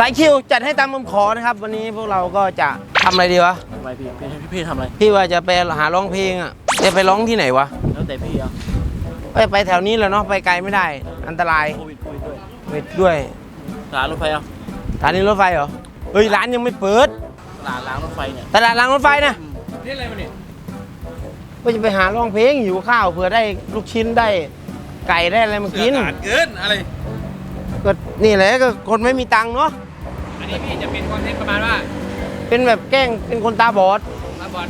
สายคิวจัดให้ตามคำขอนะครับ วันนี้พวกเราก็จะทำอะไรดีวะทำไมพี่พี่พี่พี่ทำอะไร พี่ว่าจะไปหาร้องเพลงอะจะไปร้องที่ไหนวะแล้วแต่พี่อะไปไปแถวนี้แหล้วเนาะไปไกลไม่ได้ อันตรายโควิดโควิดด้วยไปด้วยร้านรถไฟอะสถานีรถไฟเหรอเฮ้ยร้านยังไม่เปิดร้านล้างรถไฟเนี่ยตลาดรางรถไฟนะนี่อะไรมาเนี่ยก็จะไปหาร้องเพลงหิวข้าวเผื่อได้ลูกชิ้นได้ไก่ได้อะไรมากินเกินอะไรก็นี่แหละก็คนไม่มีตังค์เนาะ อันนี้พี่จะเป็นคอนเทนต์ประมาณว่าเป็นแบบแกล้งเป็นคนตาบอดมาบอล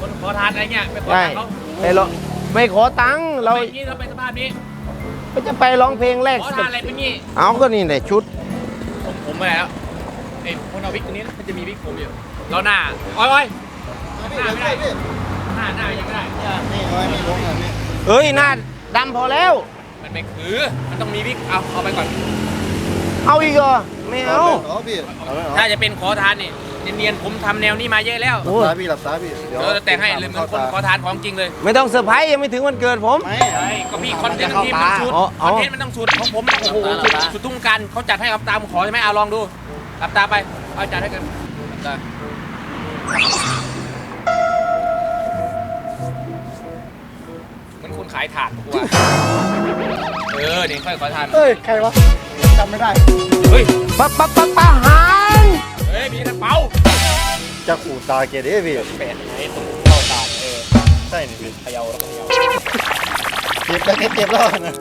คนขอทานอะไรเงี้ยไปขอใช่ทานเขาไปร้องไม่ขอตังค์เราไปนี่เราไปสภาพนี้ก็จะไปร้องเพลงแรกขอทานอะไรเป็นนี่เอาก็นี่แหละชุด ผมผมไปแล้วไอ้คนเอาวิกตัวนี้มันจะมีวิกผมอยู่เราหน้าอ้อยอ้อยหน้าไม่ได้หน้าหน้ายังไม่ได้นี่น้อยมีลงอะนี่เอ้ยหน้าดำพอแล้ว มันไม่คือมันต้องมีวิกเอาเอาไปก่อนเอาอีกเหรอ ไม่เอาเอาพี่เอาไหมถ้าจะเป็นขอทานนี่เนียนๆผมทำแนวนี้มาเยอะแล้วโอ้ หลับตาพี่หลับตาพี่เดี๋ยวจะแต่งให้เลยเหมือนคนขอทานของจริงเลยไม่ต้องเซอร์ไพรส์ยังไม่ถึงวันเกิดผม ไม่ใช่ก็พี่คอนเทนต์ที่มันสุดอ๋อคอ๋อ อนเทนต์มันต้องสุดของผมโอ้โหสุดสุดทุ่งกันเขาจัดให้กับตามขอใช่ไหมเอาลองดูรับตาไปเอาจัดให้กันรับตาเหมือนคุณขายถาดกว่าเออนี่ค่อยขอทาน เอ้ย ใครวะ จำไม่ได้เฮ้ยปะปะปะปะหารเฮ้ยมีกระเป๋าจะขูดตาเกดเด้พี่แปดไงตรงเข้าตาเออใช่นี่พี่เขย่าแล้วเขย่าเจ็บแล้วเจ็บแล้วนะ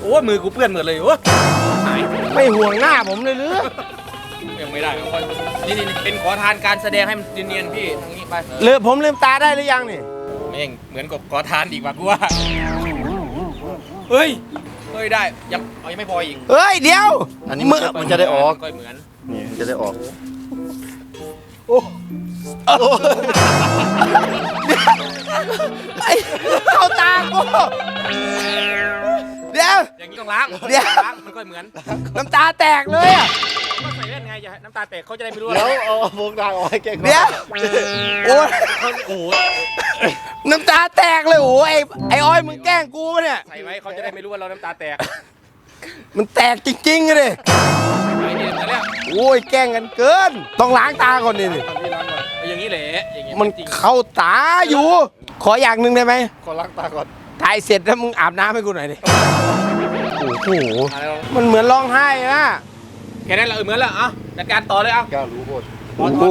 โอ้ยมือกูเปื้อนหมดเลยโอ้ยหายไม่ห่วงหน้าผมเลยหรือยังไม่ได้ค่อยนี่นี่นี่เป็นขอทานการแสดงให้มันเนียนๆพี่ทางนี้ไปเลือผมลืมตาได้หรือยังนี่แม่งเหมือนกับขอทานอีกว่ากูว่าเฮ้ย เฮ้ยได้ยังเอายังไม่พออีกเฮ้ยเดี๋ยวอันนี้มันจะมันจะได้ออก ก็เหมือนนี่มันจะได้ออกไอ้เข้าตากูเดี๋ยว อย่างนี้ต้องล้างเดี๋ยว ล้างมันก็เหมือนน้ำตาแตกเลยอะ ก็ใส่ แว่นไงอย่าน้ำตาแตกเขาจะได้ไม่รู้เดี๋ยวว่าเอาวกดางออกให้แกเดี๋ยวโอ้ยโอ้โหน้ำตาแตกเลยโอ้ยไอ้ไอ้อ้อยมึงแกล้งกูปะเนี่ย ใส่ไว้เขาจะได้ไม่รู้ว่าเราน้ำตาแตกมันแตกจริงๆเลยไอ้เยแต่แล้วโอ้ยแกล้งกันเกิน ต้องล้างตาก่อนดิทำพี่ล้างก่อนเอาอย่างนี้แหละอย่างนี้มันจริงเข้าตาอยู่ ขออย่างหนึ่งได้ไหมขอล้างตาก่อนถ่ายเสร็จแล้วมึงอาบน้ำให้กูหน่อยดิโอ้โหอะไรเรามันเหมือนร้องไห้นะ แค่นั้นแหละเออเหมือนแล้วอะจัดการต่อเลยเอะกล้ารู้โคตรโอ้โห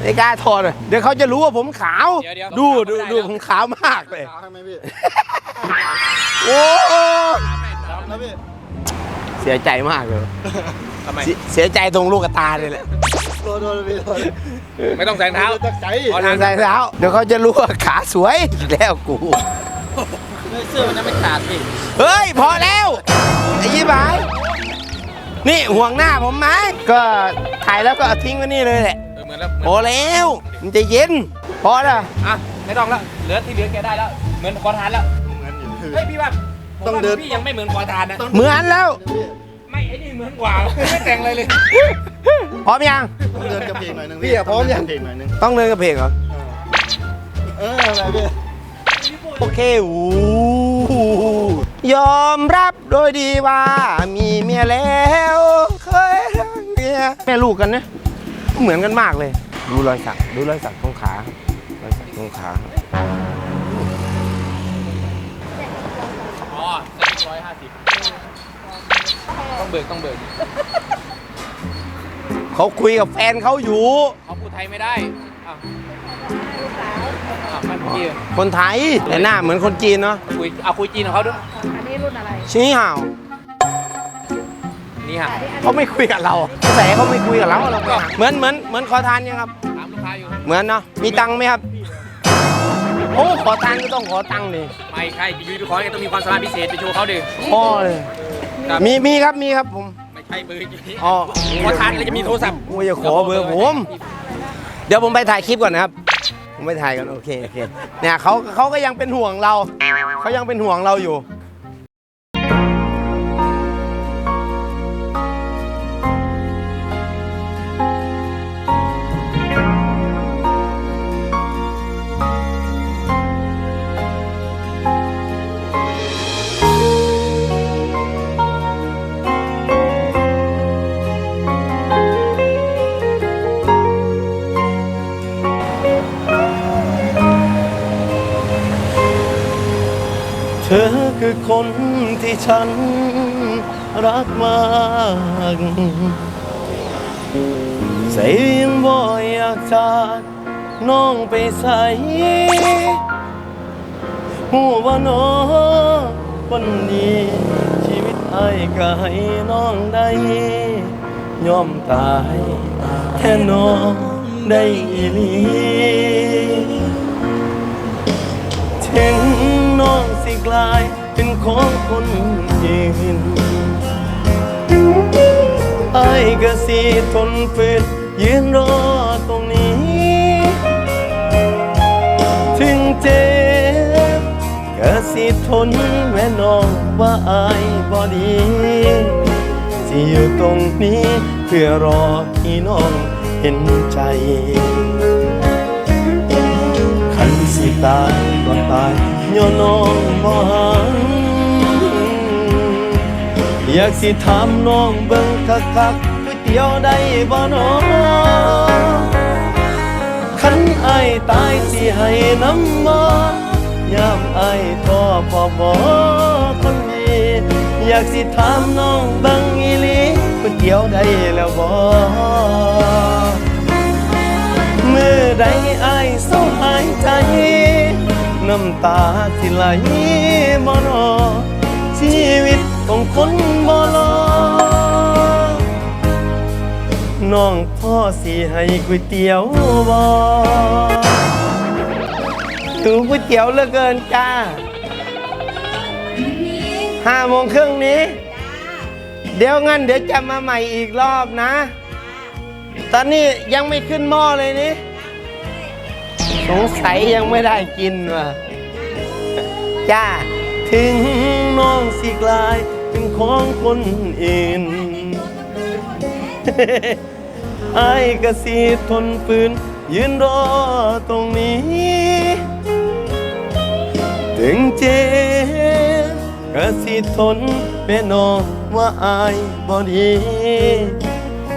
ไม่กล้าถอดเลยเดี๋ยวเขาจะรู้ว่าผมขาว เดี๋ยวเดี๋ยวดูดูไม่ได้ดูแล้ว ผมขาวมากเลยตาให้ไหมพี่โอ้โหแล้วพี่เสียใจมากเลยทำไมเสียเสียใจตรงลูกกระตาเลยแหละโดนโดนพี่โดนไม่ต้องแสงเท้า ตักใจเอาทาง ใจแล้วเดี๋ยวเขาจะรู้ว่าขาสวยอีกแล้วกู เสื้อมันยังไม่ขาดพี่เฮ้ย พอแล้วไอ้ยี่บาย นี่ห่วงหน้าผมไหมก็ถ่ายแล้วก็เอาทิ้งไว้นี่เลยแหละเออเหมือนแล้วเหมือนพอแล้ว มันจะเย็น พอแล้วอะไม่ต้องแล้วเหลือที่เหลือแกได้แล้ว เหมือนขอทานแล้วเหมือนอยู่พี่เฮ้ยพี่ว่าผมต้องว่าเดินพี่ยังไม่เหมือนขอทานนะเหมือนแล้ว ไม่ไอ้นี่เหมือนกว่าไม่แต่งเลยเลยพร้อมยัง ต้องเดินกับเพลงหน่อยนึงพี่อะพร้อมยังเพลงหน่อยนึงต้องเดินกับเพลงเหรอ เอออะไรพี่ โอเคอู้ยอมรับ โดยดีว่ามีเมียแล้วเคยรักเมียแม่ลูกกันนะเหมือนกันมากเลย ดูรอยสักดูรอยสักตรงขาครับรอยสักตรงขาอ๋อสักร้อยห้าสิบต้องเบิกต้องเบิกเขาคุยกับแฟนเขาอยู่เขาพูดไทยไม่ได้อ้าว อ้าวมันพี่คนไทยแต่หน้าเหมือนคนจีนเนาะคุยเอาคุยจีนของเขาด้วยอันนี้รุ่นอะไรชี้ห่าวนี่ฮะเขาไม่คุยกับเราแต่เขาไม่คุยกับเราเราก็เหมือนเหมือนเหมือนขอทานยังครับ ถามลูกค้าอยู่เหมือนเนาะมีตังค์ไหมครับโอ้ขอตังค์ก็ต้องขอตังค์ดิไม่ใช่อยู่ดีๆขอให้ต้องมีความสามารถพิเศษไปโชว์เขาดิ พ่อเลยครับ มีมีครับมีครับผมไม่ใช่เบอร์อย่างนี้อ๋อขอทานเลยจะมีโทรศัพท์ โอ้ยอย่าขอเบอร์ผม เดี๋ยวผมไปถ่ายคลิปก่อนนะครับ ไม่ถ่ายกันโอเคโอเคเนี่ยเขาเขาก็ยังเป็นห่วงเราเขายังเป็นห่วงเราอยู่ ที่ฉันรักมากใส่ยังบ่อยากจากน้องไปใส่หูว่าน้องคนดีชีวิตไอ้ก็ให้น้องได้ยอมตายแค่น้องได้อีลีถึงน้องสิกลาย เป็นของคนอื่นไอ้ายก็สิทนฝืนยืนรอตรงนี้ ถึงเจ็บก็สิทนแม่น้องว่าอายบ่ดีสิอยู่ตรงนี้เพื่อรอให้น้องเห็นใจคันสิตายก็ตาย ย้อนน้องบ่หังอยากสิถามน้องเบิ่งคักคักก๋วยเตี๋ยวได้บ่น้องคันไอายตายสิให้น้ำมอยามไอายท้อพ่อบ่คนดีอยากสิถามน้องเบิ่งอีหลีก๋วยเตี๋ยวได้แล้วบ่เมื่อใดอายำตาสิไหลบ่นอชีวิตของคนบ่รอน้องพ่อสิให้ก๋วยเตี๋ยวบ่ถึงก๋วยเตี๋ยวเหลือเกินจ้าห้าโมงครึ่งนี้ เดี๋ยวงั้นเดี๋ยวจะมาใหม่อีกรอบนะ ตอนนี้ยังไม่ขึ้นหม้อเลยนี่สงสัยยังไม่ได้กินว่ะ จ้าถึงน้องสิกลายเป็นของคนอื่นไอ้ก็สิทนฝืน ยืนรอตรงนี้ ถึงเจ็บก็สิทนแม่น้องว่าอายบ่ดี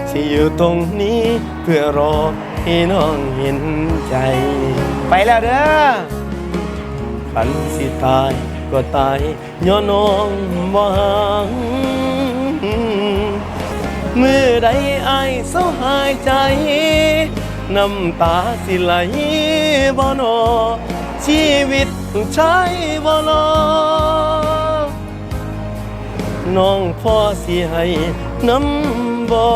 ที่อยู่ตรงนี้เพื่อรอให้น้องเห็นใจ ไปแล้วเด้อ ขันสิตายก็ตายย้อนน้องบ่หังเมื่อใดอายเศร้าหายใจ น้ำตาสิไหลบ่นอชีวิตต้องใช้บ่รอน้องพ่อสิให้น้ำบอ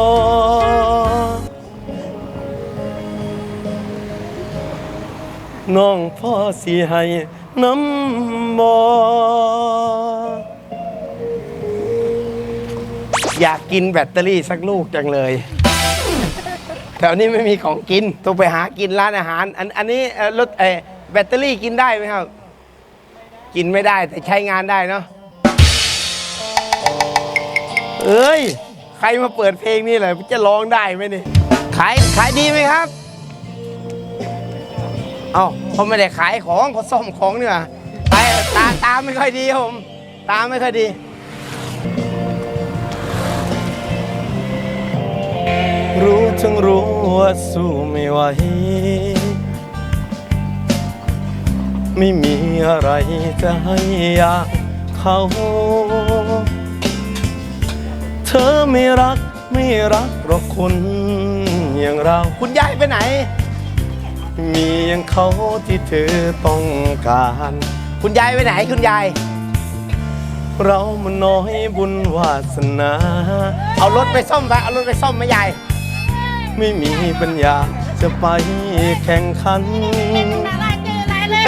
น้องพ่อสิให้ น้ำบออยากกินแบตเตอรี่สักลูกจังเลย แถวนี้ไม่มีของกิน ต้องไปหากินร้านอาหาร อันอันนี้เอ่อรถเออแบตเตอรี่กินได้ไหมครับ กินไม่ได้แต่ใช้งานได้เนาะเอ้ย ใครมาเปิดเพลงนี่แหละจะร้องได้ไหมนี่ขายขายดีไหมครับ เอ้าเขาไม่ได้ขายของเขาซ่อมของนี่หว่าไปตาตาไม่ค่อยดีครับผม ตาไม่ค่อยดี รู้ทั้งรู้ว่าสู้ไม่ไหวไม่มีอะไรจะให้อยากเขา เธอไม่รักไม่รักหรอกคนอย่างเรา คุณยายไปไหน มีอย่างเขาที่เธอต้องการ คุณยายไปไหนคุณยาย เรามันน้อยบุญวาสนา เอารถไปซ่อมไปเอารถไปซ่อมไหมยาย ไม่มีปัญญาจะไปแข่งขัน อะไรเจออะไรเลย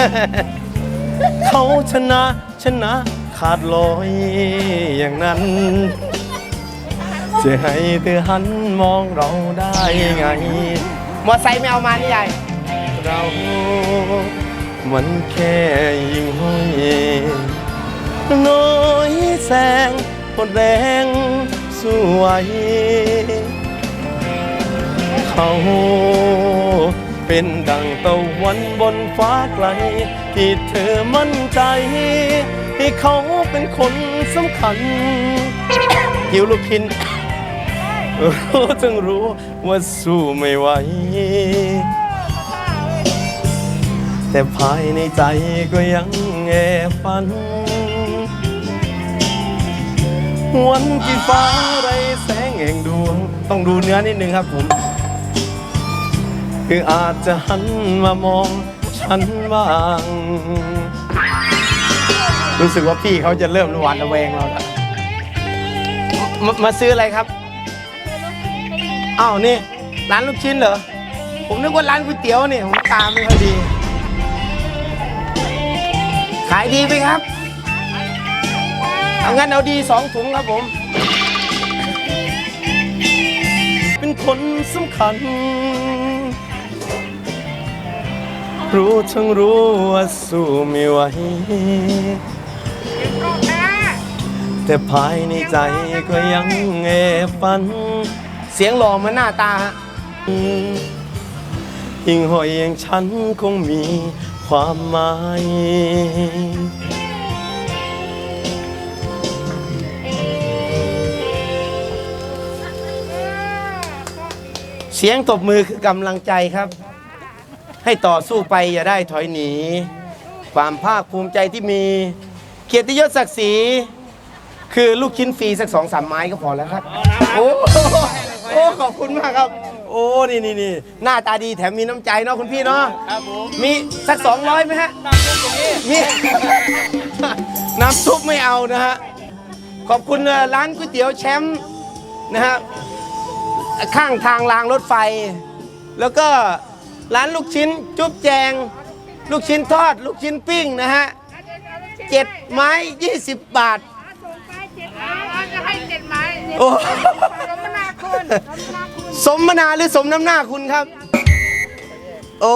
เขาชนะชนะขาดลอยอย่างนั้น จะให้เธอหันมองเราได้ไง มอไซค์ไม่เอามานี่ยาย เรา มันแค่ยิ่งห้อยน้อยแสงหมดแรงสู้ไหวเขาเป็นดังตะวันบนฟ้าไกล ที่เธอมั่นใจ ให้เขาเป็นคนสำคัญหิวลูกพินรู้จึงรู้ว่าสู้ไม่ไหว แต่ภายในใจก็ยังแอบฝันหวนที่ฟ้าไรแสงแห่งดวง ต้องดูเนื้อนิดนึงครับผม คืออาจจะหันมามองฉันบ้าง รู้สึกว่าพี่เขาจะเริ่มหวาดระแวงเราแล้วมามาซื้ออะไรครับ อ้าวนี่ ร้านลูกชิ้นเหรอ ผมนึกว่าร้านก๋วยเตี๋ยวนี่ผมตามไม่ค่อยดี ขายดีไหมครับ เอางั้นเอาดีสองถุงครับผม เป็นคนสำคัญ รู้ทั้งรู้ว่าสู้ไม่ไหว แต่ภายในใจก็ยังแอบฝัน เสียงหล่อเหมือนหน้าตาฮะยิ่งหอยอย่างฉันคงมี ความหมาย เสียงตบมือคือกำลังใจครับ ให้ต่อสู้ไปอย่าได้ถอยหนี ความภาคภูมิใจที่มี เกียรติยศศักดิ์ศรีคือลูกชิ้นฟรีสักสองสามไม้ก็พอแล้วครับ โอ้โอ้ขอบคุณมากครับ โอ้ นี่นี่นี่หน้าตาดีแถมมีน้ำใจเนาะคุณพี่เนาะ ครับผมมีสักสองร้อยไหมฮะ น้ำซุปตรงนี้มี น้ำซุปไม่เอานะฮะ ขอบคุณเอ่อร้านก๋วยเตี๋ยวแชมป์นะฮะ ข้างทางรางรถไฟ แล้วก็ร้านลูกชิ้นจุ๊บแจง ลูกชิ้นทอด ลูกชิ้นปิ้งนะฮะเจ็ดไม้20บาทจะให้เจ็ดไม้เนี่ยโอ้สมนาคุณสมนาคุณ สมนาหรือสมน้ำหน้าคุณครับ โอ้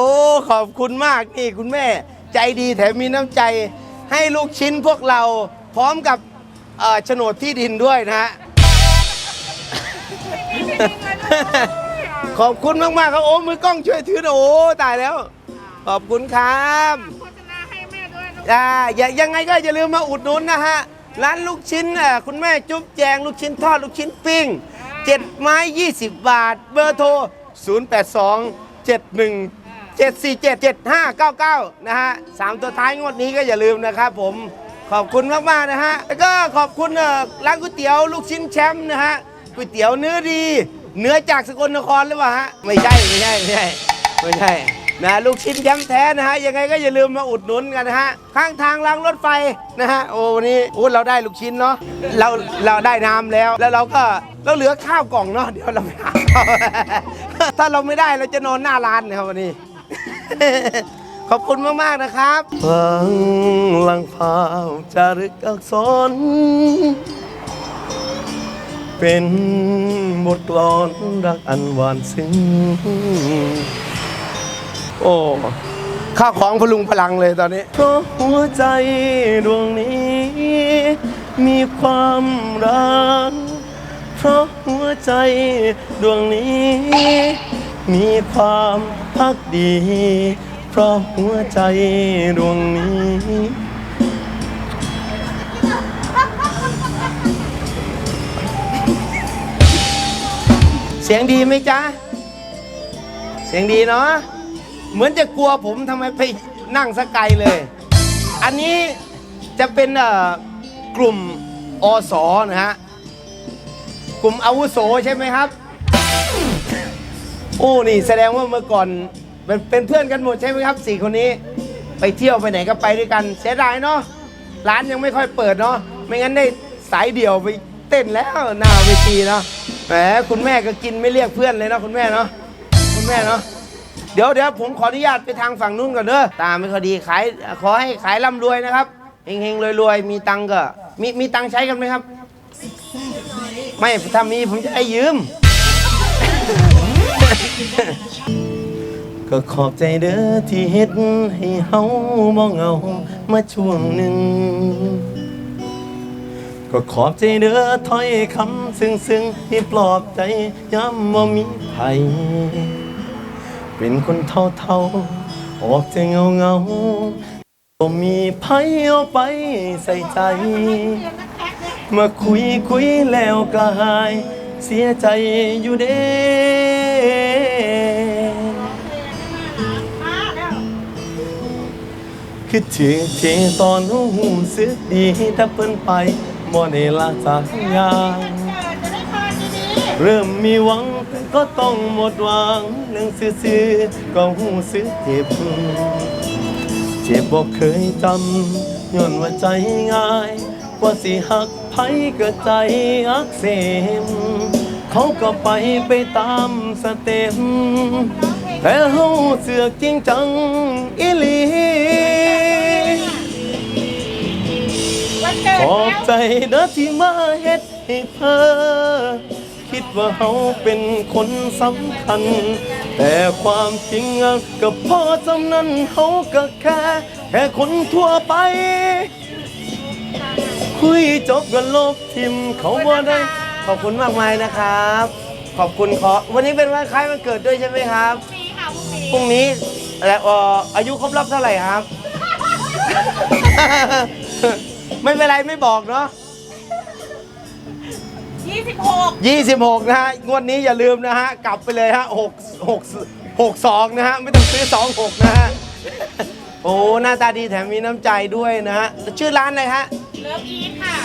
ขอบคุณมากนี่คุณแม่ ใจดีแถมมีน้ำใจ ให้ลูกชิ้นพวกเราพร้อมกับเอ่อโฉนดที่ดินด้วยนะฮะ ขอบคุณมากๆครับโอ้มือกล้องช่วยถือหน่อยโอ้ตายแล้ว ขอบคุณครับ โฆษณาให้แม่ด้วยลูกอ่าอย่ายังไงก็อย่าลืมมาอุดหนุนนะฮะ ร้านลูกชิ้นอะคุณแม่จุ๊บแจงลูกชิ้นทอดลูกชิ้นปิ้ง เจ็ดไม้ 20 บาท เบอร์โทร 082 71 747 7599 นะฮะสามตัวท้ายงวดนี้ก็อย่าลืมนะครับผมขอบคุณมาก ๆ นะฮะ แล้วก็ขอบคุณร้านก๋วยเตี๋ยวลูกชิ้นแชมป์นะฮะก๋วยเตี๋ยวเนื้อดี เนื้อจากสกลนครหรือเปล่าฮะ ไม่ใช่ ไม่ใช่ ไม่ใช่ ไม่ใช่ นะลูกชิ้นแชมป์แท้นะฮะยังไงก็อย่าลืมมาอุดหนุนกันนะฮะข้างทางรางรถไฟนะฮะโอ้วันนี้โอ้เราได้ลูกชิ้นเนาะเราเราได้น้ำแล้ว แล้วเราก็เราเหลือข้าวกล่องเนาะเดี๋ยวเราไปหาข้าวถ้าเราไม่ได้เราจะนอนหน้าร้านนะครับวันนี้ ขอบคุณมาก ๆ นะครับฟังลังพาจารึกอักษร เป็นบทกลอนรักอันหวานซึ้ง โอ้ข้าวของพลุงพลังเลยตอนนี้เพราะหัวใจดวงนี้ มีความรัก เพราะหัวใจดวงนี้ มีความพักดี เพราะหัวใจดวงนี้ เสียงดีไหมจ๊ะ เสียงดีเนาะ เหมือนจะกลัวผมทำไมไปนั่งสกไกลเลย อันนี้จะเป็นเอ่อกลุ่มอสอนะฮะ กลุ่มอาวุโสใช่ไหมครับ โอ้นี่แสดงว่าเมื่อก่อนเป็นเป็นเพื่อนกันหมดใช่ไหมครับสี่คนนี้ ไปเที่ยวไปไหนก็ไปด้วยกัน เสียดายเนาะร้านยังไม่ค่อยเปิดเนาะไม่งั้นได้สายเดี่ยวไปเต้นแล้วหน้าเวทีเนาะแหมคุณแม่ก็กินไม่เรียกเพื่อนเลยเนาะคุณแม่เนาะคุณแม่เนาะ ดี๋ยวเดี๋ยวผมขออนุญาตไปทางฝั่งนู้นก่อนเด้อตาไม่ค่อยดีขายขอให้ขายร่ำรวยนะครับเฮงๆรวยๆมีตังค์ก็มีมีตังใช้กันไหมครับ ไม่ถ้ามีผมจะให้ยืม ก็ขอบใจเด้อที่เฮ็ดให้เฮาบ่เหงามาช่วงหนึ่งก็ขอบใจเด้อถ้อยคำซึ้งซึ้งๆที่ปลอบใจย้ำว่ามีไผ เป็นคนเท่าเท่าๆออกจะเงาเงาๆบ่มีไผเอาไปใส่ใจมาคุยคุยแล้วก็หาย เสียใจอยู่เด้คือถึงที่ตอนหูสึกดีถ้าเปิ้นไปบ่ได้ละจากยางเริ่มมีหวัง ก็ต้องหมดหวังเรื่องซื่อๆก็หูสึกเจ็บ เจ็บบอกเคยจำย้อนว่าใจง่ายว่าสิหักไผก็ใจอักเสบเขาก็ไปไปตามสเต็ปแต่เฮาเสือกจริงจังอีหลีๆวันเกิดขอบแล้วใจเด้อที่มาเฮ็ดให้เธอ คิดว่าเฮาเป็นคนสำคัญ แต่ความจริงก็พอจำนั้นเฮาก็แค่แค่คนทั่วไป คุยจบกันลบทิมเขาบ่ได้ ขอบคุณมากมายนะครับ ขอบคุณขอวันนี้เป็นวันคล้ายวันเกิดด้วยใช่ไหมครับปีค่ะพรุ่งนี้พรุ่งนี้และเอ่ออายุครบรอบเท่าไหร่ครับ ไม่เป็นไรไม่บอกเนาะ 26 26 นะฮะ งวดนี้อย่าลืมนะฮะ กลับไปเลยฮะ6 6 62 นะฮะ ไม่ต้องซื้อ 26 นะฮะ โอ้หน้าตาดีแถมมีน้ำใจด้วยนะฮะ ชื่อร้านอะไรฮะ เลิฟอีทค่ะ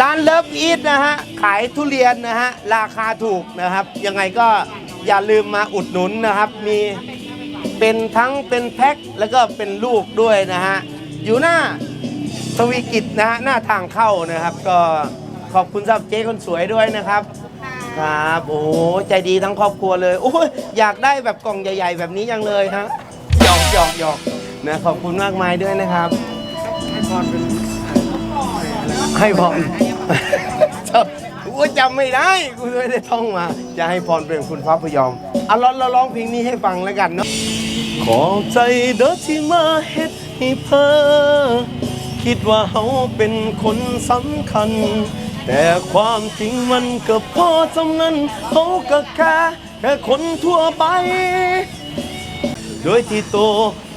ร้านเลิฟอีทนะฮะ ขายทุเรียนนะฮะ ราคาถูกนะครับ ยังไงก็อย่าลืมมาอุดหนุนนะครับ มีเป็นทั้งเป็นแพ็คแล้วก็เป็นลูกด้วยนะฮะ อยู่หน้าทวีกิจนะฮะ หน้าทางเข้านะครับก็ ขอบคุณสำหรับเจ๊คนสวยด้วยนะครับ ครับ โอ้โหใจดีทั้งครอบครัวเลยโอ้ยอยากได้แบบกล่องใหญ่ ๆ แบบนี้ยังเลยฮะหยอกหยอกหยอกนะขอบคุณมากมายด้วยนะครับ ให้พรจำกูจำไม่ได้กูไม่ได้ท่องมา จะให้พรเป็นคุณพระพยอมเอาเราเราร้องเพลงนี้ให้ฟังแล้วกันเนาะขอบใจเด้อที่มาเฮ็ดให้เพอคิดว่าเฮาเป็นคนสำคัญ แต่ความจริงมันก็พอจำนั้นเฮาก็แค่แค่คนทั่วไป โดยที่โต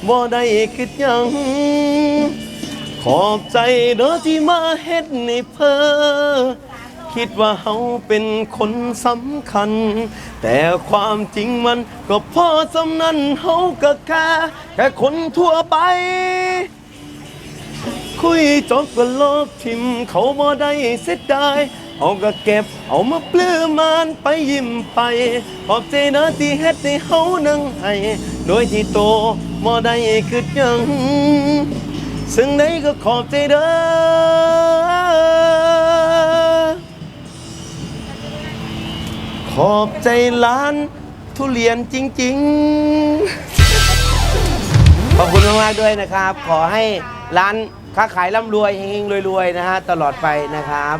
บ่ได้คิดหยัง ขอบใจเด้อที่มาเฮ็ดให้เพอคิดว่าเฮาเป็นคนสำคัญ แต่ความจริงมันก็พอสำนั้นเฮาก็แค่แค่คนทั่วไป คุยจบก็ลบทิมเขาบ่ได้เสียดายเอาก็เก็บเอามาปลื้มมันไปยิ้มไป ขอบใจนะที่เฮ็ดให้เฮานั่งให้โดยที่โตบ่ได้คิดหยังซึ่งใดก็ขอบใจเด้อขอบใจร้านทุเรียนจริง ๆ ขอบคุณมากๆด้วยนะครับ ขอให้ร้าน ค้าขายร่ำรวยเฮงๆรวยๆนะฮะตลอดไปนะครับ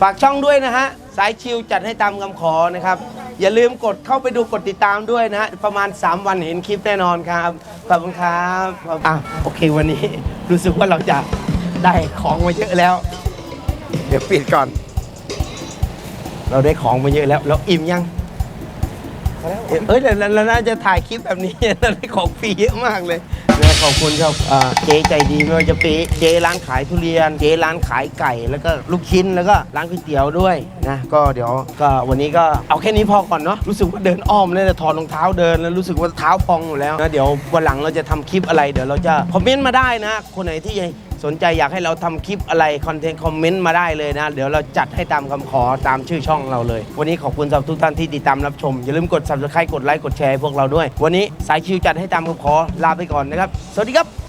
ฝากช่องด้วยนะฮะสายชิวจัดให้ตามคำขอนะครับ อย่าลืมกดเข้าไปดูกดติดตามด้วยนะฮะประมาณ 3 วันเห็นคลิปแน่นอนครับขอบคุณครับอะโอเควันนี้รู้สึกว่าเราจะได้ของมาเยอะแล้ว เดี๋ยวปิดก่อน เราได้ของมาเยอะแล้วเราอิ่มยังเอ้ยเราเราน่าจะถ่ายคลิปแบบนี้เราได้ของฟรีเยอะมากเลย นะขอบคุณครับอ่าเจ๊ใจดีไม่ว่าจะเป็นเจ๊ร้านขายทุเรียน เจ๊ร้านขายไก่แล้วก็ลูกชิ้นแล้วก็ร้านก๋วยเตี๋ยวด้วยนะก็เดี๋ยวก็วันนี้ก็เอาแค่นี้พอก่อนเนาะรู้สึกว่าเดินอ้อมเลยแต่ถอดรองเท้าเดินแล้วรู้สึกว่าเท้าพองอยู่แล้วนะเดี๋ยววันหลังเราจะทำคลิปอะไรเดี๋ยวเราจะคอมเมนต์มาได้นะ คนไหนที่ สนใจอยากให้เราทำคลิปอะไรคอนเทนต์คอมเมนต์มาได้เลยนะ เดี๋ยวเราจัดให้ตามคำขอตามชื่อช่องเราเลย วันนี้ขอบคุณสำหรับทุกท่านที่ติดตามรับชม อย่าลืมกด subscribe กดไลค์กดแชร์ให้พวกเราด้วย วันนี้สายคิวจัดให้ตามคำขอลาไปก่อนนะครับ สวัสดีครับ